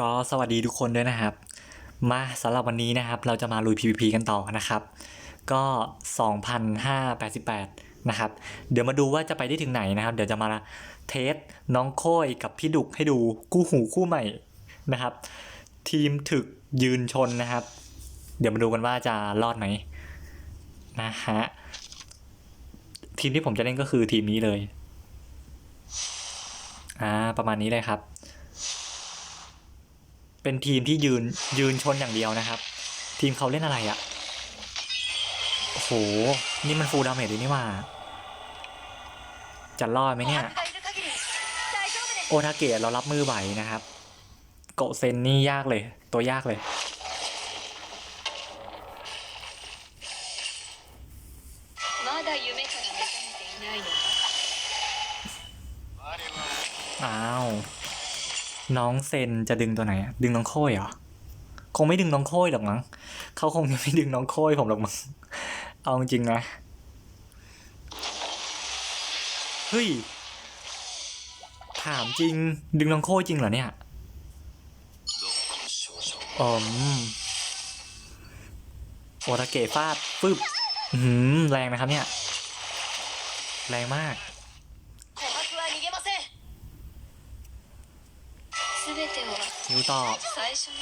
ก็สวัสดีทุกคนด้วยนะครับ มาสำหรับวันนี้นะครับ เราจะมาลุย PVP กันต่อนะครับ ก็ 2,588 นะครับ เดี๋ยวมาดูว่าจะไปได้ถึงไหนนะครับ เดี๋ยวจะมาเทสน้องโค้ยกับพี่ดุกให้ดูคู่หูคู่ใหม่นะครับ ทีมถึกยืนชนนะครับ เดี๋ยวมาดูกันว่าจะรอดไหมนะฮะทีมที่ผมจะเล่นก็คือทีมนี้เลยอ่าประมาณนี้เลยครับ เป็นทีมที่ยืนยืนชนอย่างเดียวนะครับ ทีมเขาเล่นอะไรอะโห นี่มันฟูลดาเมจเลยนี่ว่า จะรอดไหมเนี่ย โอทาเกะเรารับมือไหวนะครับ โกเซนนี่ยากเลย ตัวยากเลย น้องเซนจะดึงตัวไหนอะดึงน้องโค้ยเหรอคงไม่ดึงน้องโค้ยหรอกมั้งเขาคงจะไม่ดึงน้องโค้ยผมหรอกมั้งเอาจริงๆนะเฮ้ยถามจริง ดึงน้องโค้ยจริงเหรอเนี่ยอืมโอตาเกะฟาดฟึบอื้อหืมแรงนะครับเนี่ย แรงมาก ฮิวต่อ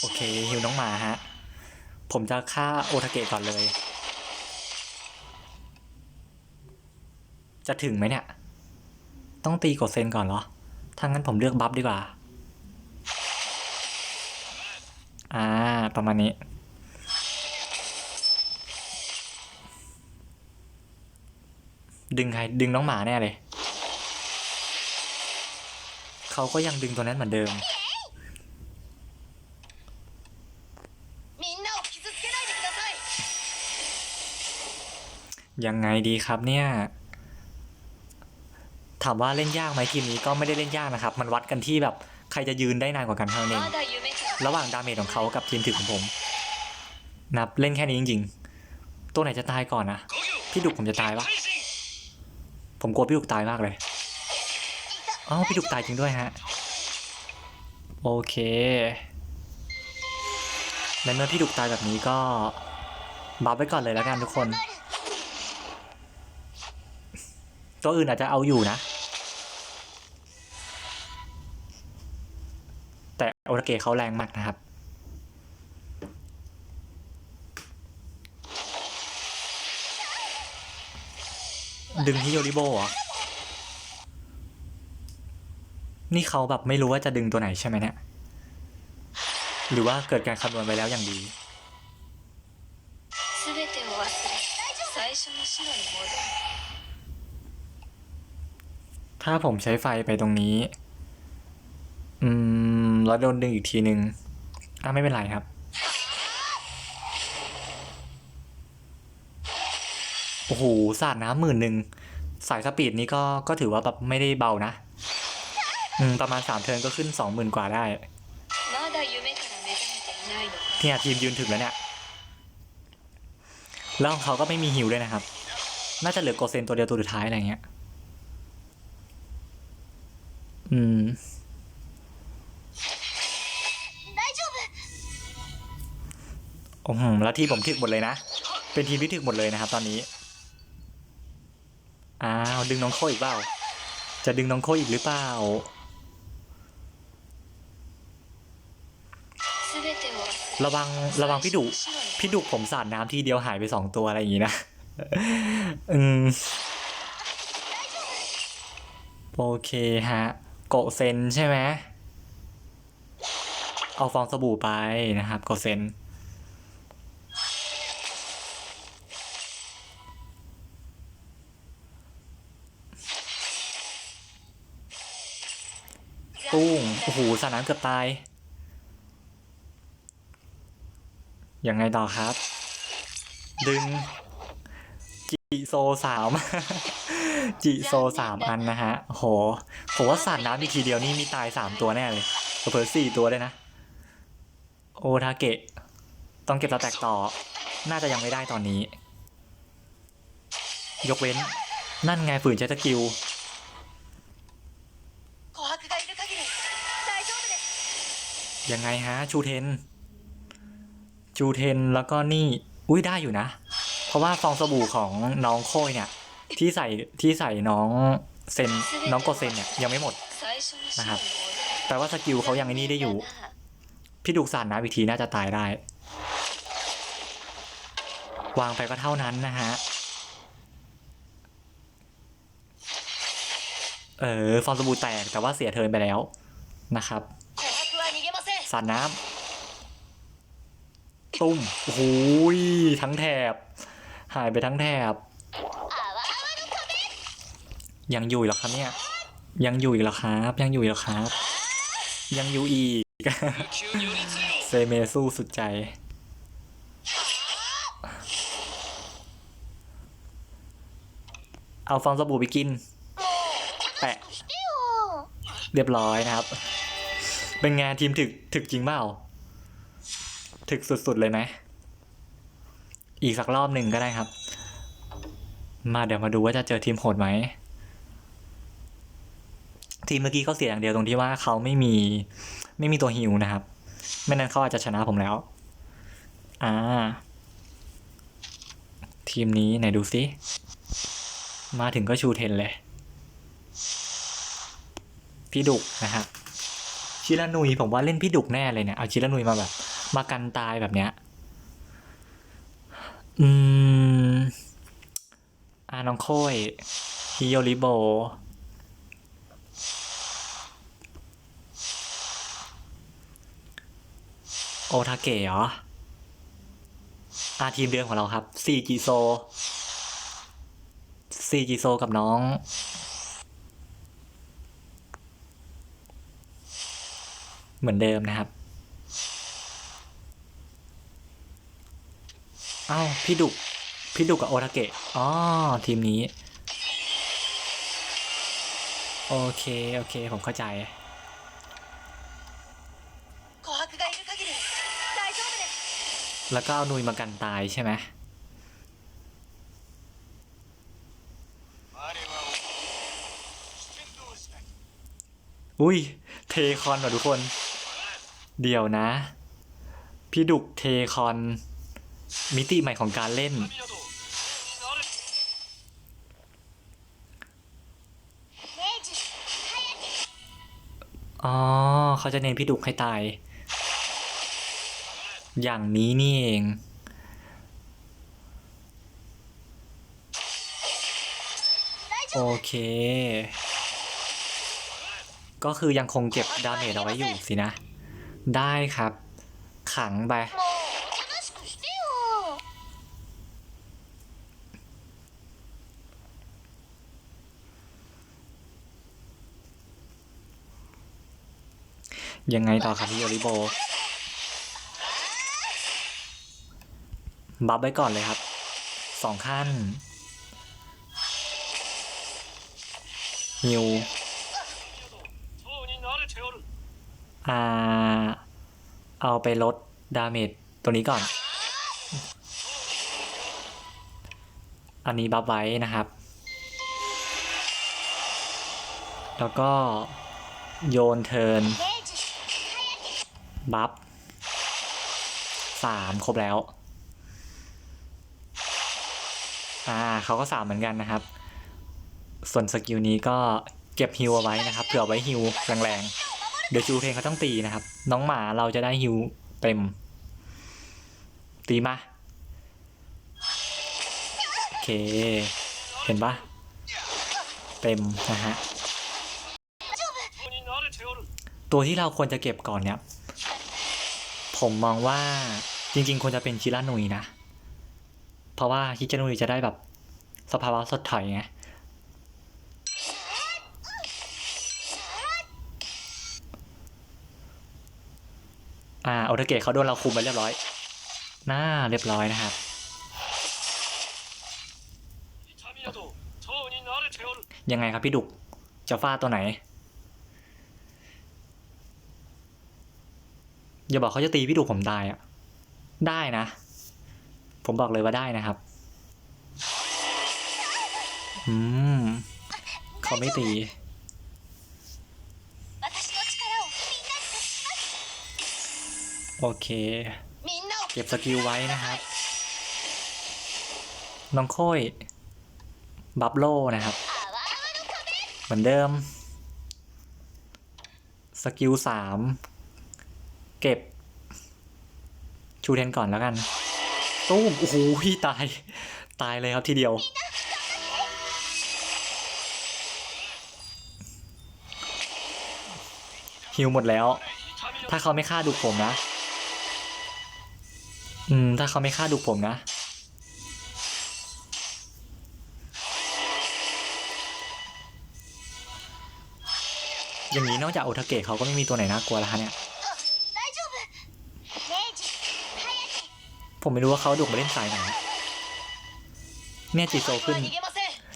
โอเคฮิวน้องหมาฮะ ผมจะฆ่าโอทาเกะก่อนเลย จะถึงไหมเนี่ย ต้องตีกดเซนก่อนเหรอ ถ้างั้นผมเลือกบัฟดีกว่า อ่า ประมาณนี้ ดึงใครดึงน้องหมาแน่เลย เขาก็ยังดึงตัวนั้นเหมือนเดิม ยังไงดีครับเนี่ย ถามว่าเล่นยากไหมทีมนี้ก็ไม่ได้เล่นยากนะครับ มันวัดกันที่แบบใครจะยืนได้นานกว่ากันเท่านั้ระหว่างดาเมจของเขากับทีมถือของผม นับเล่นแค่นี้จริงๆ ตัวไหนจะตายก่อนนะพี่ดุกผมจะตายปะผมกลัวพี่ดุกตายมากเลยอ๋อพี่ดุกตายจริงด้วยฮะ โอเคในเมื่อพี่ดุกตายแบบนี้ก็บัฟไว้ก่อนเลยแล้วกันทุกคน ตัวอื่นอาจจะเอาอยู่นะ แต่โอราเกะเขาแรงมากนะครับ ดึงฮิโยริโบเหรอ นี่เขาแบบไม่รู้ว่าจะดึงตัวไหนใช่ไหมเนี่ยหรือว่าเกิดการคำนวณไว้แล้วอย่างดี ถ้าผมใช้ไฟไปตรงนี้ อืม แล้วโดนดึงอีกทีหนึ่งอะไม่เป็นไรครับ โอ้โห สาดน้ำหมื่นหนึ่ง สายสปีดนี้ก็ก็ถือว่าแบบไม่ได้เบานะ อืม ประมาณสามเทิร์นก็ขึ้นสองหมื่นกว่าได้เนี่าทีมยืนถึงแล้วเนี่ย แล้วของเขาก็ไม่มีหิวด้วยนะครับ น่าจะเหลือโกเซนตัวเดียวตัวสุดท้ายอะไรเงี้ย อืมโอ้โหแล้วที่ผมทึกหมดเลยนะ เป็นทีมที่ทึกหมดเลยนะครับ ตอนนี้ อ้าว ดึงน้องโคอีกเปล่า จะดึงน้องโคอีกหรือเปล่าระวังระวังพี่ดุพี่ดุผมสาดน้ำทีเดียวหายไปสองตัวอะไรอย่างนี้นะ อืม โอเคฮะ โกเซนใช่ไหมเอาฟองสบู่ไปนะครับโกเซนตุ้งโอ้โหสาน้ำเกือบตาย ยังไงต่อครับ ดึง จิโซสาวมา จิโซสามอันนะฮะโหผมว่าสัตว์น้ำอีกทีเดียวนี่มีตายสามตัวแน่เลยเผลอสี่ตัวเลยนะ โอทาเกะ ต้องเก็บตาแตกต่อ น่าจะยังไม่ได้ตอนนี้ ยกเว้น นั่นไงฝืนใช้สกิลยังไงฮะ ชูเทน ชูเทนแล้วก็นี่ อุ้ยได้อยู่นะ เพราะว่าฟองสบู่ของน้องโค้ยเนี่ย ที่ใส่ที่ใส่น้องเซนน้องโกเซนเนี่ยยังไม่หมดนะครับแปลว่าสกิลเขายังไอ้นี่ได้อยู่ พี่ดุกสานนะวิธีน่าจะตายได้ วางไปก็เท่านั้นนะฮะเออฟองสบู่แตกแต่ว่าเสียเทินไปแล้วนะครับสาดน้ำตุ้มโอ้ยทั้งแถบ หายไปทั้งแถบ ยังอยู่หรอครับเนี่ย ยังอยู่อีกหรอครับ ยังอยู่อีกหรอครับ ยังอยู่อีกเซเมสู้สุดใจ เอาฟองสบู่ไปกิน แปะ เรียบร้อยนะครับ เป็นงานทีมถึกถึกจริงเปล่า ถึกสุดๆเลยไหมอีกสักรอบหนึ่งก็ได้ครับ มาเดี๋ยวมาดูว่าจะเจอทีมโหดไหม ทีมเมื่อกี้เขาเสียอย่างเดียวตรงที่ว่าเขาไม่มีไม่มีตัวฮิวนะครับ ไม่นั้นเขาอาจจะชนะผมแล้ว อ่า ทีมนี้ไหนดูซิ มาถึงก็ชูเทนเลย พี่ดุกนะฮะชิรานุยผมว่าเล่นพี่ดุกแน่เลยเนี่ย เอาชิรานุยมาแบบ มากันตายแบบเนี้ย อืมอาน้องโค้ยฮิโยริโบ โอทาเกะเหรออาทีมเดิมของเราครับซีจิโซซีจิโซกับน้องเหมือนเดิมนะครับอ้าวพี่ดุพี่ดุกกับโอทาเกะอ๋อทีมนี้ โอเค โอเค ผมเข้าใจ แล้วก็เอานุยมากันตายใช่ไหมอุ้ย เทคอนว่ะทุกคน เดี๋ยวนะ พี่ดุกเทคอน มิติใหม่ของการเล่น อ๋อ เขาจะเน้นพี่ดุกให้ตาย อย่างนี้นี่เอง โอเค ก็คือยังคงเก็บดาเมจเอาไว้อยู่สินะ ได้ครับ ขังไปยังไงต่อครับพี่โอริโบ บัฟไว้ก่อนเลยครับสองขั้นฮิวอ่า เอาไปลดดาเมจตัวนี้ก่อน อันนี้บัฟไว้นะครับ แล้วก็โยนเทิร์นบัฟสามครบแล้ว อ่าเขาก็สามเหมือนกันนะครับ ส่วนสกิลนี้ก็เก็บฮิวเอาไว้นะครับเผื่อไว้ฮิวแรงๆ เดี๋ยวจูเทนเขาต้องตีนะครับ น้องหมาเราจะได้ฮิวเต็ม ตีมา โอเค เห็นปะเต็มนะฮะ ตัวที่เราควรจะเก็บก่อนเนี่ย ผมมองว่าจริงๆ ควรจะเป็นชิรานุยนะ เพราะว่าฮิจานุยจะได้แบบสภาวะสดถอยไงอ่าโอเทเกะเขาโดนเราคุมไปเรียบร้อยน่าเรียบร้อยนะครับยังไงครับพี่ดุก จะฟาดตัวไหน อย่าบอกเขาจะตีพี่ดุกผมตายอะได้นะ ผมบอกเลยว่าได้นะครับ อืมเขาไม่ตี โอเค เก็บสกิลไว้นะครับ น้องค่อย บับโลนะครับ เหมือนเดิม สกิลสาม เก็บ ชูเทนก่อนแล้วกัน ตู้มโอ้โหพี่ตาย ตายเลยครับทีเดียว ฮิวหมดแล้ว ถ้าเขาไม่ฆ่าดูผมนะ อืม ถ้าเขาไม่ฆ่าดูผมนะ อย่างนี้นอกจากโอทาเกะเขาก็ไม่มีตัวไหนน่ากลัวแล้วฮะเนี่ย ผมไม่รู้ว่าเขาดุมาเล่นสายไหนเนี่ยจีโซขึ้น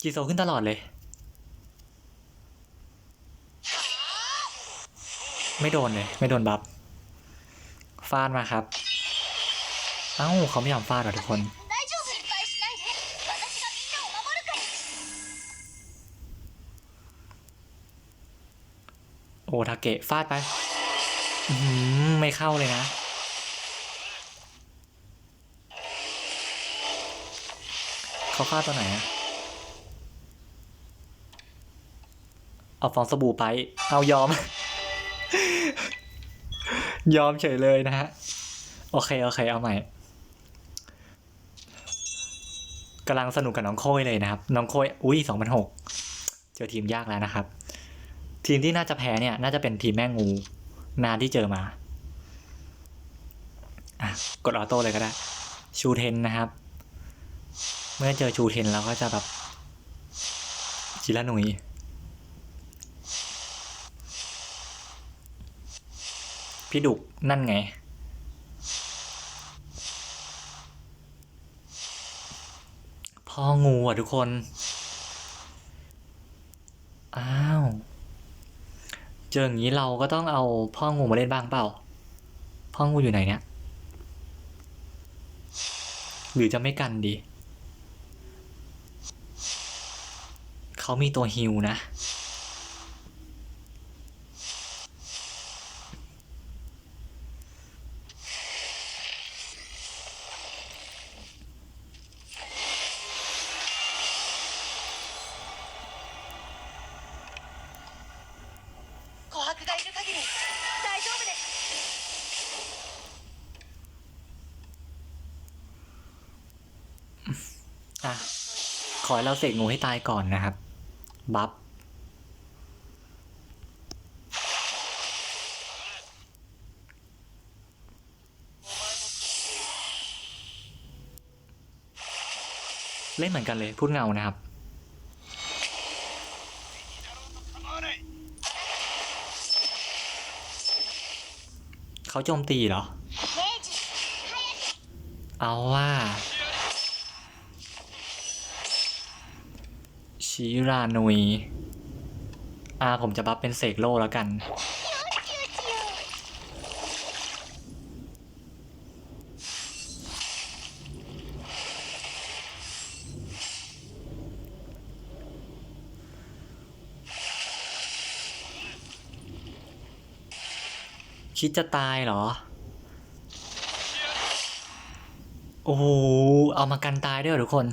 จีโซขึ้นตลอดเลย ไม่โดนเลย ไม่โดนบัฟฟาดมาครับ เอ้าเขาไม่ยอมฟาดหรอทุกคน โอทาเกะฟาดไป ไม่เข้าเลยนะ เขาฟาตัวไหนอะเอาฟองสบู่ไป เอายอม ยอมเฉยเลยนะฮะ โอเค โอเค เอาใหม่กำลังสนุกกับน้องโค้ยเลยนะครับ น้องโค้ยอุ้ยสองพันหกเจอทีมยากแล้วนะครับ ทีมที่น่าจะแพ้เนี่ย น่าจะเป็นทีมแม่งู นานที่เจอมา อะ กดออโต้เลยก็ได้ ชูเทนนะครับ เมื่อเจอชูเทนเราก็จะแบบจิละหนุยพี่ดุกนั่นไง พ่องูอะทุกคน อ้าว เจออย่างนี้เราก็ต้องเอาพ่องูมาเล่นบ้างเปล่า พ่องูอยู่ไหนเนี่ย หรือจะไม่กันดี เขามีตัวฮิวนะ 琥珀がいる限り大丈夫です อ่ะ ขอให้เราเสกงูให้ตายก่อนนะครับ บัฟเล่นเหมือนกันเลย พูดเงานะครับ เขาโจมตีเหรอ เอาว่า ชิรานุยอาผมจะบัฟเป็นเสกโลแล้วกัน คิดจะตายเหรอ โอ้โห เอามากันตายด้วยทุกคน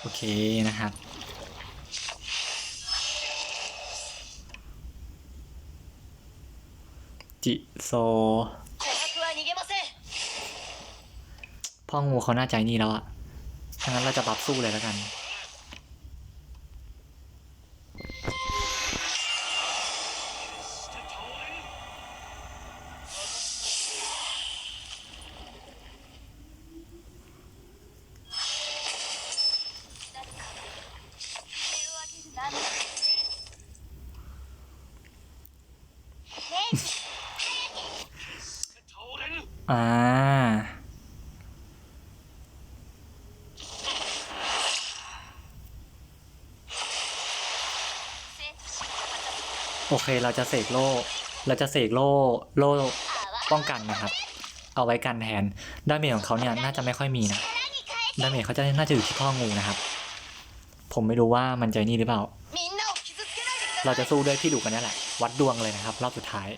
โอเคนะครับ จิโซพ่องูเขาน่าใจนี่แล้วอะงั้นเราจะรับสู้เลยแล้วกัน โอเคเราจะเสกโล่ เราจะเสกโล่โล่ป้องกันนะครับ เอาไว้กันแทนด้าเมจของเขาเนี่ยน่าจะไม่ค่อยมีนะด้าเมจเขาจะน่าจะอยู่ที่พ่องูนะครับ ผมไม่รู้ว่ามันจะนี่หรือเปล่า เราจะสู้ด้วยพี่ดุกันนี่แหละ วัดดวงเลยนะครับรอบสุดท้าย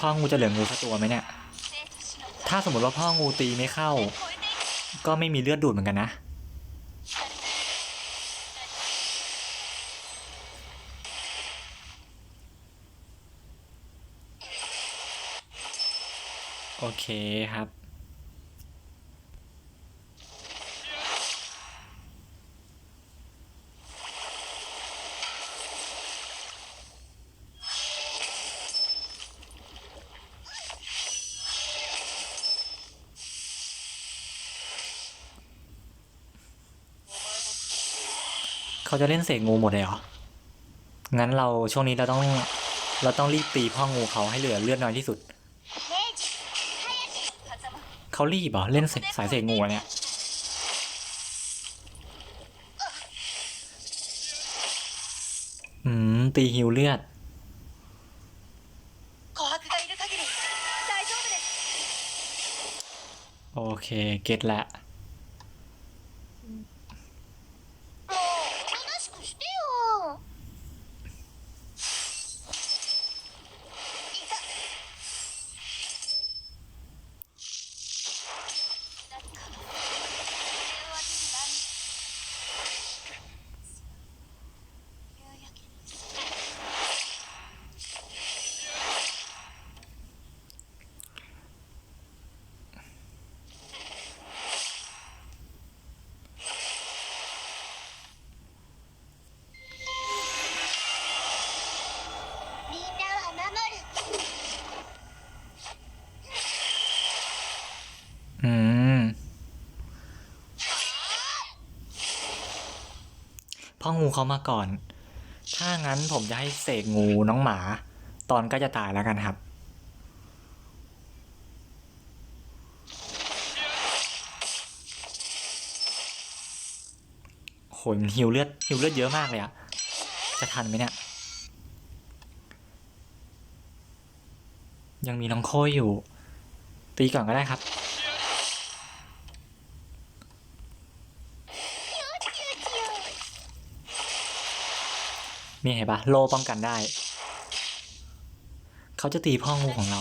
พ่องูจะเหลืองูสักตัวไหมเนี่ย ถ้าสมมติว่าพ่องูตีไม่เข้า ก็ไม่มีเลือดดูดเหมือนกันนะ โอเคครับ เขาจะเล่นเสกงูหมดเลยเหรอ งั้นเราช่วงนี้เราต้องเราต้องรีบตีพ่องูเขาให้เหลือเลือดน้อยที่สุด เขารีบเหรอเล่นสายเสกงูเนี่ยอืมตีฮิวเลือดโอเค เก็ตและ พ่องูเขามาก่อน ถ้างั้นผมจะให้เสกงูน้องหมา ตอนก็จะตายแล้วกันครับ โหยหิวเลือดหิวเลือดเยอะมากเลยอะจะทันไหมเนี่ย ยังมีน้องโคยอยู่ ตีก่อนก็ได้ครับ นี่เห็นปะโลป้องกันได้ เขาจะตีพ่องูของเรา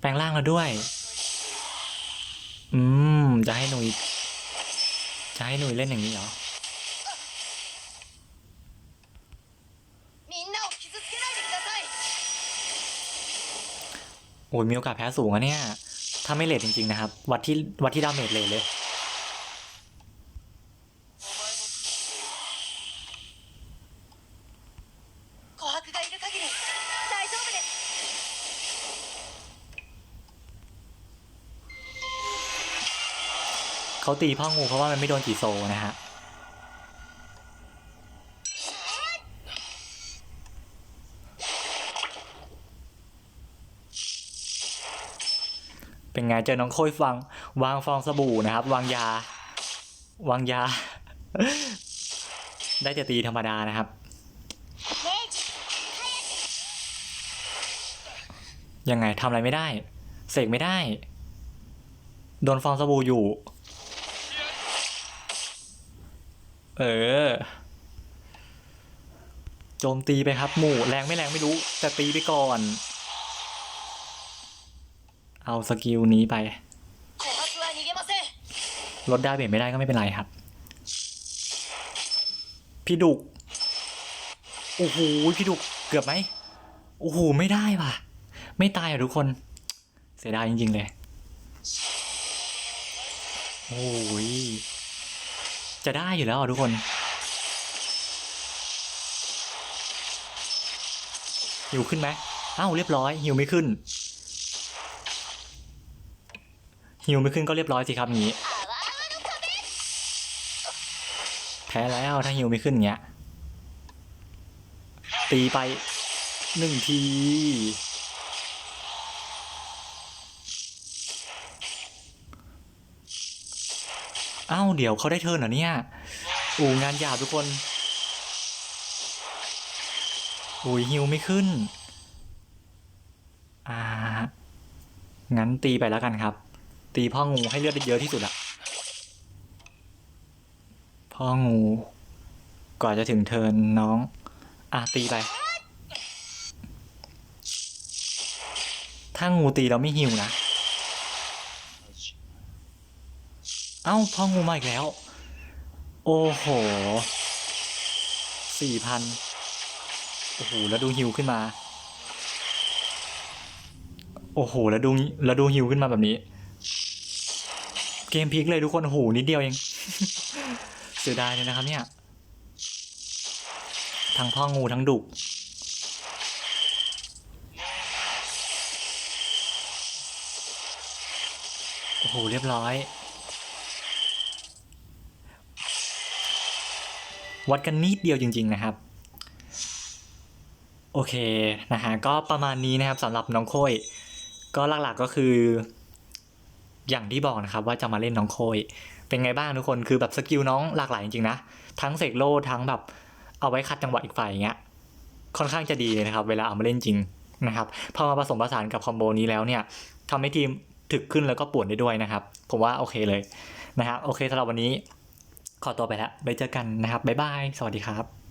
แปลงร่างเราด้วย อืม จะให้หนุยจะให้หนุยเล่นอย่างนี้เหรอโอ้ยมีโอกาสแพ้สูงอะเนี่ย ถ้าไม่เลทจริง ๆ นะครับ วัดที่วัดที่ดาเมจเลยเลย เขาตีพ่องูเพราะว่ามันไม่โดนจีโซนะฮะเป็นไงเจอน้องโค้ยฟัง วางฟองสบู่นะครับ วางยา วางยา ได้แต่ตีธรรมดานะครับ ยังไงทำอะไรไม่ได้ เสกไม่ได้ โดนฟองสบู่อยู่ เออ โจมตีไปครับ หมู่แรงไม่แรงไม่รู้ แต่ตีไปก่อน เอาสกิลนี้ไปลดดาเบจไม่ได้ก็ไม่เป็นไรครับ พี่ดุก โอ้โห พี่ดุกเกือบไหม โอ้โห ไม่ได้ป่ะ ไม่ตายอะทุกคน เสียดายจริง ๆ เลย โอ้ย จะได้อยู่แล้วทุกคน หิวขึ้นไหมอ้าวเรียบร้อย หิวไม่ขึ้น หิวไม่ขึ้นก็เรียบร้อยสิครับงี้ แพ้แล้วถ้าหิวไม่ขึ้นเงี้ย ตีไปหนึ่งที เอ้าเดี๋ยวเขาได้เทิร์นเหรอเนี่ยอูงานหยาบทุกคนอุ้ยฮิวไม่ขึ้น อ่า งั้นตีไปแล้วกันครับ ตีพ่องูให้เลือดได้เยอะที่สุดอะพ่องู ก่อนจะถึงเทิร์นน้อง อะตีไป ถ้างูตีเราไม่หิวนะ เอ้าพ่องูมาอีกแล้ว โอ้โหสี่พันโอ้โหแล้วดูฮิวขึ้นมา โอ้โหแล้วดูแล้วดูฮิวขึ้นมาแบบนี้ เกมพลิกเลยทุกคนโอ้โหนิดเดียวเองเสียดายเลยนะครับเนี่ยทั้งพ่องูทั้งดุโอ้โหเรียบร้อย วัดกันนิดเดียวจริง ๆ นะครับ โอเคนะฮะก็ประมาณนี้นะครับสำหรับน้องโค้ยก็หลักๆก็คือ อย่างที่บอกนะครับ ว่าจะมาเล่นน้องโค้ยเป็นไงบ้างทุกคนคือแบบสกิลน้องหลากหลายจริงๆนะทั้งเสกโลทั้งแบบเอาไว้คัดจังหวะอีกฝ่ายอย่างเงี้ยค่อนข้างจะดีเลยนะครับ เวลาเอามาเล่นจริงนะครับพอมาผสมผสานกับคอมโบนี้แล้วเนี่ยทำให้ทีมถึกขึ้นแล้วก็ป่วนได้ด้วยนะครับ ผมว่าโอเคเลยนะครับโอเคสำหรับวันนี้ ขอตัวไปแล้วไปเจอกันนะครับบ๊ายบาย สวัสดีครับ